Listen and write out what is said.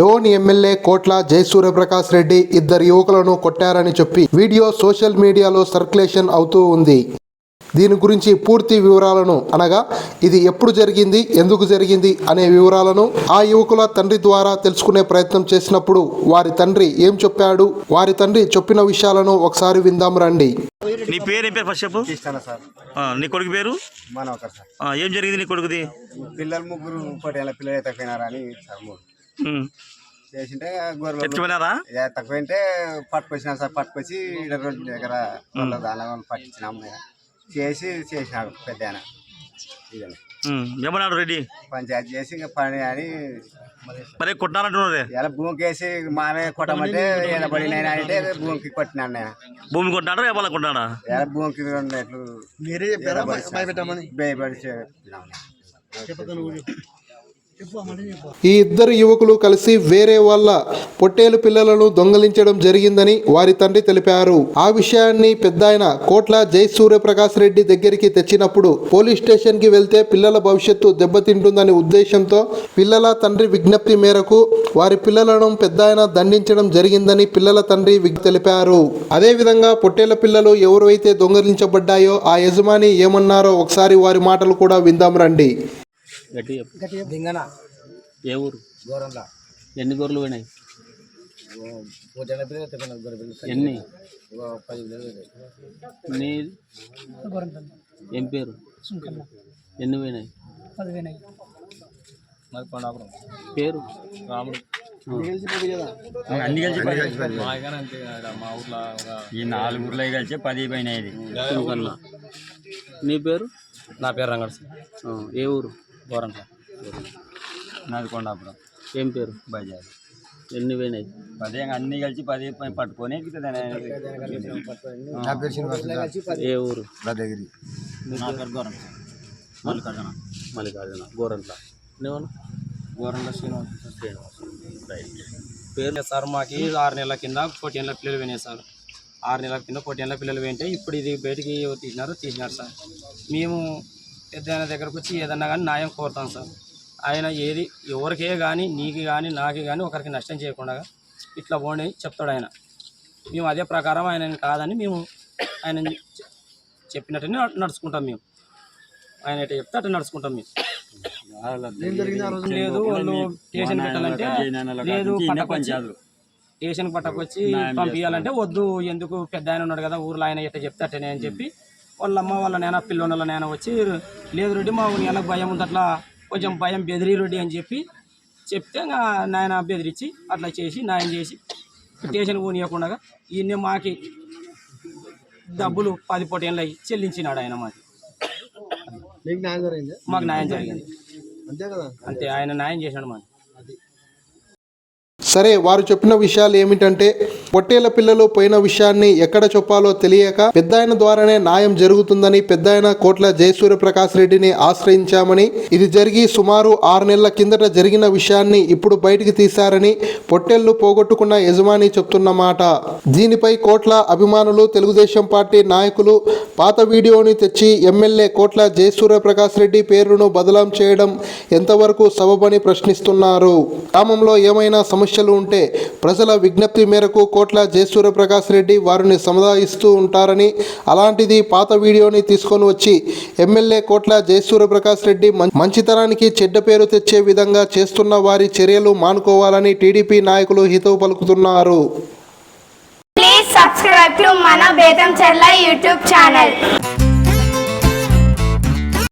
Dhone MLA కోట్ల జయసూర్యప్రకాష్ రెడ్డి ఇద్దరు యువకులను కొట్టారని చెప్పి వీడియో సోషల్ మీడియాలో సర్క్యులేషన్ అవుతూ ఉంది. దీని గురించి పూర్తి వివరాలను అనగా ఇది ఎప్పుడు జరిగింది ఎందుకు జరిగింది అనే వివరాలను ఆ యువకుల తండ్రి ద్వారా తెలుసుకునే ప్రయత్నం చేసినప్పుడు వారి తండ్రి ఏం చెప్పాడు వారి తండ్రి చెప్పిన విషయాలను ఒకసారి విందాం రండి. నీ పేరు ఏం పేరు ఫస్ట్ చెప్పు. ఇస్తాను సార్. ఆ, నీ కొడుకు పేరు? ఏం జరిగింది నీ కొడుకుది? పిల్లలు ముగ్గురు పటేళ్ళ పిల్లలు సార్ ఉమ్. చేసింటే గొర్రెలు ఏ తక్కువైతే పట్టుకొచ్చినాం సార్ పట్టుకొచ్చి రోడ్డు దగ్గర దానిలో పట్టించినాము చేసి చేసినాడు పెద్ద ఆయన. ఇదని. ఏమన్నాడు రెడ్డి? పంచాయతీ చేసి ఇంకా పని అని మరి కొట్టాలంటున్నారే ఇలా భూమికి వేసి మానే కొట్టమంటే ఇలా పడినైనా అంటే భూమికి కొట్టినాను నేను భూమి కొట్టాడా ఏమన్నా కొట్టాడా ఇలా భూమికి రెండు మీరే భయపెట్టమని? భయపడి చెప్పినాము ఈ ఇద్దరు యువకులు కలిసి వేరే వాళ్ళ పొట్టేలు పిల్లలను దొంగలించడం జరిగిందని వారి తండ్రి తెలిపారు. ఆ విషయాన్ని పెద్దాయన కోట్ల జై సూర్యప్రకాష్ రెడ్డి దగ్గరికి తెచ్చినప్పుడు పోలీస్ స్టేషన్కి వెళ్తే పిల్లల భవిష్యత్తు దెబ్బతింటుందనే ఉద్దేశంతో పిల్లల తండ్రి విజ్ఞప్తి మేరకు వారి పిల్లలను పెద్దాయన దండించడం జరిగిందని పిల్లల తండ్రి తెలిపారు. అదేవిధంగా పొట్టేల పిల్లలు ఎవరైతే దొంగలించబడ్డాయో ఆ యజమాని ఏమన్నారో ఒకసారి వారి మాటలు కూడా విందాం రండి. గట్టి చెప్పు. దింగన? ఏ ఊరు? గోరంలా ఎన్ని గొర్రెలు పోయినాయి? ఎన్ని? నీ ఏం పేరు? ఎన్ని పోయినాయి? పేరు? రాముడు. అన్ని కలిసి పది మా ఊర్లో ఈ నాలుగు ఊర్లో కలిసి పది పైన నీ పేరు? నా పేరు రంగడు ఏ ఊరు? గోరంట నాది కొండాపురం. ఏం పేరు? బజార్ ఎన్ని పోయినాయి? పది అన్ని కలిసి పది పై పట్టుకొని ఏ ఊరు? పేరు? గౌరవం మల్లికార్జున. మల్లికార్జున. గోరంట్ల. నువ్వు గోరంలో శ్రీనివాస్. శ్రీనివాస్. రైట్. పేరు సార్ మాకు. ఆరు నెలల కింద పొట్టేళ్ళ పిల్లలు పోయినాయి సార్. ఆరు నెలల కింద పొట్టేళ్ళ పిల్లలు పోయింటే ఇప్పుడు ఇది బయటికి తీసినారు తీసినారు సార్. మేము పెద్ద ఆయన దగ్గరకు వచ్చి ఏదన్నా కానీ న్యాయం కోరుతాం సార్. ఆయన ఏది ఎవరికే కానీ నీకు కానీ నాకు కానీ ఒకరికి నష్టం చేయకుండా ఇట్లా పోండి చెప్తాడు ఆయన. మేము అదే ప్రకారం ఆయన కాదని మేము ఆయన చెప్పినట్టునే నడుచుకుంటాం మేము. ఆయన ఎట్లా చెప్తే అట్లా నడుచుకుంటాం మేము. లేదు వాళ్ళు స్టేషన్ పెట్టాలంటే లేదు పట్టకొచ్చి స్టేషన్ పట్టకొచ్చి పంపించాలంటే వద్దు ఎందుకు పెద్ద ఆయన ఉన్నాడు కదా ఊర్లో ఆయన ఎట్లా చెప్తే అట్టనే అని చెప్పి వాళ్ళ అమ్మ వాళ్ళ నాయన పిల్లల నాయన వచ్చి లేదు రెడ్డి మా నెలకు భయం ఉంది అట్లా కొంచెం భయం బెదిరి రెడ్డి అని చెప్పి చెప్తే నాయన బెదిరించి అట్లా చేసి నాయన చేసి స్టేషన్ పోనీయకుండా ఈయన మాకి డబ్బులు పది పొటేళ్ళు అయ్యి చెల్లించినాడు ఆయన జరిగింది? మాకు న్యాయం జరిగింది. అంతే కదా? అంతే ఆయన న్యాయం చేసినాడు మాకు సరే వారు చెప్పిన విషయాలు ఏమిటంటే పొట్టేల పిల్లలు పోయిన విషయాన్ని ఎక్కడ చెప్పాలో తెలియక పెద్దాయన ద్వారానే న్యాయం జరుగుతుందని పెద్దాయన కోట్ల జయసూర్య ప్రకాష్ రెడ్డిని ఆశ్రయించామని ఇది జరిగి సుమారు ఆరు నెలల కిందట జరిగిన విషయాన్ని ఇప్పుడు బయటికి తీశారని పొట్టేళ్ళు పోగొట్టుకున్న యజమాని చెప్తున్న మాట. దీనిపై కోట్ల అభిమానులు తెలుగుదేశం పార్టీ నాయకులు పాత వీడియోని తెచ్చి ఎమ్మెల్యే కోట్ల జయసూర్య ప్రకాష్ రెడ్డి పేరును బదలాం చేయడం ఎంతవరకు సబబని ప్రశ్నిస్తున్నారు. గ్రామంలో ఏమైనా సమస్యలు ఉంటే ప్రజల విజ్ఞప్తి మేరకు కోట్ల జయసూర్యప్రకాష్ రెడ్డి వారిని సముదాయిస్తూ ఉంటారని అలాంటిది పాత వీడియోని తీసుకొని వచ్చి ఎమ్మెల్యే కోట్ల జయసూర్యప్రకాష్ రెడ్డి మంచితనానికి చెడ్డ పేరు తెచ్చే విధంగా చేస్తున్న వారి చర్యలు మానుకోవాలని టీడీపీ నాయకులు హితవు పలుకుతున్నారు Please subscribe to Mana Betam YouTube channel.